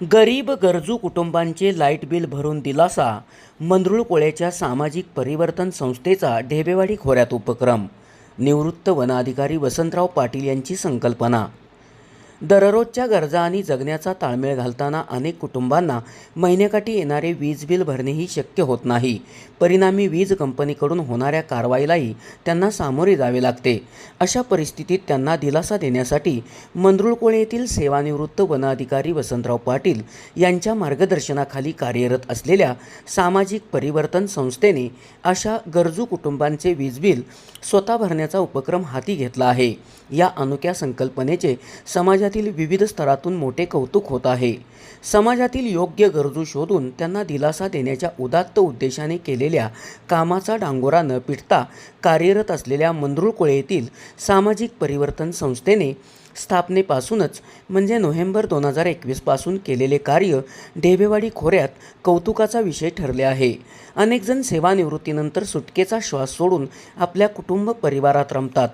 गरीब गरजू कुटुंबांचे लाइट बिल भरून दिलासा मंदरुळकोळ्याच्या सामाजिक परिवर्तन संस्थेचा ढेबेवाडी खोऱ्यात उपक्रम निवृत्त वनाधिकारी वसंतराव पाटील यांची संकल्पना. दररोजच्या गरजा आणि जगण्याचा ताळमेळ घालताना अनेक कुटुंबांना महिन्याकाठी येणारे वीज बिल भरणेही शक्य होत नाही. परिणामी वीज कंपनीकडून होणाऱ्या कारवाईलाही त्यांना सामोरे जावे लागते. अशा परिस्थितीत त्यांना दिलासा देण्यासाठी मंदरुळकोळे येथील सेवानिवृत्त वनअधिकारी वसंतराव पाटील यांच्या मार्गदर्शनाखाली कार्यरत असलेल्या सामाजिक परिवर्तन संस्थेने अशा गरजू कुटुंबांचे वीज बिल स्वतः भरण्याचा उपक्रम हाती घेतला आहे. या अनोख्या संकल्पनेचे समाज समाजातील विविध स्तरातून मोठे कौतुक होत आहे. समाजातील योग्य गरजू शोधून त्यांना दिलासा देण्याच्या उदात्त उद्देशाने केलेल्या कामाचा डांगोरा न पिटता कार्यरत असलेल्या मंदरुळकोळे येथील सामाजिक परिवर्तन संस्थेने स्थापनेपासूनच म्हणजे नोव्हेंबर दोन हजार एकवीसपासून केलेले कार्य ढेबेवाडी खोऱ्यात कौतुकाचा विषय ठरले आहे. अनेकजण सेवानिवृत्तीनंतर सुटकेचा श्वास सोडून आपल्या कुटुंब परिवारात रमतात.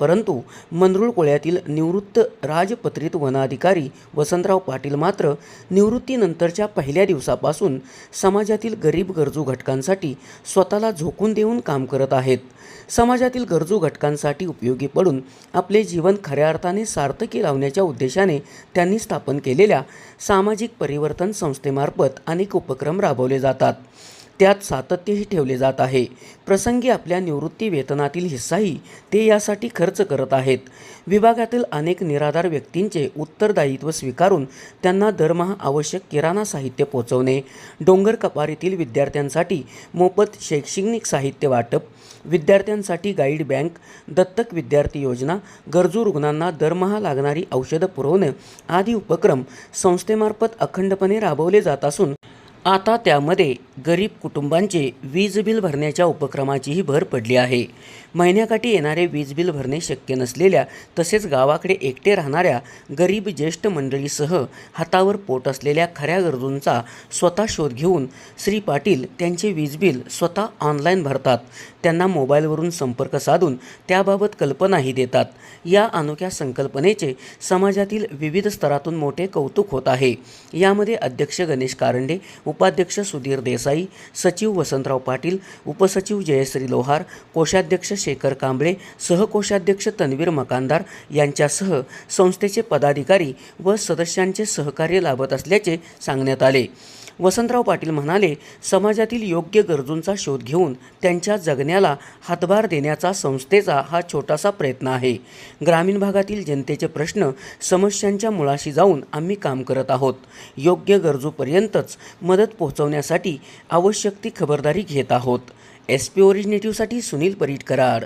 परंतु मंदरुळ कोळ्यातील निवृत्त राजपत्रित वनाधिकारी वसंतराव पाटील मात्र निवृत्तीनंतरच्या पहिल्या दिवसापासून समाजातील गरीब गरजू घटकांसाठी स्वतःला झोकून देऊन काम करत आहेत. समाजातील गरजू घटकांसाठी उपयोगी पडून आपले जीवन खऱ्या अर्थाने सार्थकी लावण्याच्या उद्देशाने त्यांनी स्थापन केलेल्या सामाजिक परिवर्तन संस्थेमार्फत अनेक उपक्रम राबवले जातात. त्यात सातत्यही ठेवले जात आहे. प्रसंगी आपल्या निवृत्ती वेतनातील हिस्साही ते यासाठी खर्च करत आहेत. विभागातील अनेक निराधार व्यक्तींचे उत्तरदायित्व स्वीकारून त्यांना दरमहा आवश्यक किराणा साहित्य पोचवणे डोंगर कपारीतील विद्यार्थ्यांसाठी मोफत शैक्षणिक साहित्य वाटप विद्यार्थ्यांसाठी गाईड बँक दत्तक विद्यार्थी योजना गरजू रुग्णांना दरमहा लागणारी औषधं पुरवणं आदी उपक्रम संस्थेमार्फत अखंडपणे राबवले जात असून आता त्यामध्ये गरीब कुटुंबांचे वीज बिल भरण्याच्या उपक्रमाचीही भर पडली आहे. महिन्याकाठी येणारे वीज बिल भरणे शक्य नसलेल्या तसेच गावाकडे एकटे राहणाऱ्या गरीब ज्येष्ठ मंडळीसह हातावर पोट असलेल्या खऱ्या गरजूंचा स्वतः शोध घेऊन श्री पाटील त्यांचे वीज बिल स्वतः ऑनलाईन भरतात. त्यांना मोबाईलवरून संपर्क साधून त्याबाबत कल्पनाही देतात. या अनोख्या संकल्पनेचे समाजातील विविध स्तरातून मोठे कौतुक होत आहे. यामध्ये अध्यक्ष गणेश कारंडे उपाध्यक्ष सुधीर देसाई सचिव वसंतराव पाटील उपसचिव जयश्री लोहार कोषाध्यक्ष शेखर कांबळे सहकोषाध्यक्ष तन्वीर मकानदार यांच्यासह संस्थेचे पदाधिकारी व सदस्यांचे सहकार्य लाभत असल्याचे सांगण्यात आले. वसंतराव पाटील म्हणाले समाजातील योग्य गरजूंचा शोध घेऊन त्यांच्या जगण्याला हातभार देण्याचा संस्थेचा हा छोटासा प्रयत्न आहे. ग्रामीण भागातील जनतेचे प्रश्न समस्यांच्या मुळाशी जाऊन आम्ही काम करत आहोत. योग्य गरजूपर्यंतच मदत मदत पोहोचवण्यासाठी आवश्यक ती खबरदारी घेत आहोत. एस पी ओरिजिनेटिव्हसाठी सुनील परीट कराड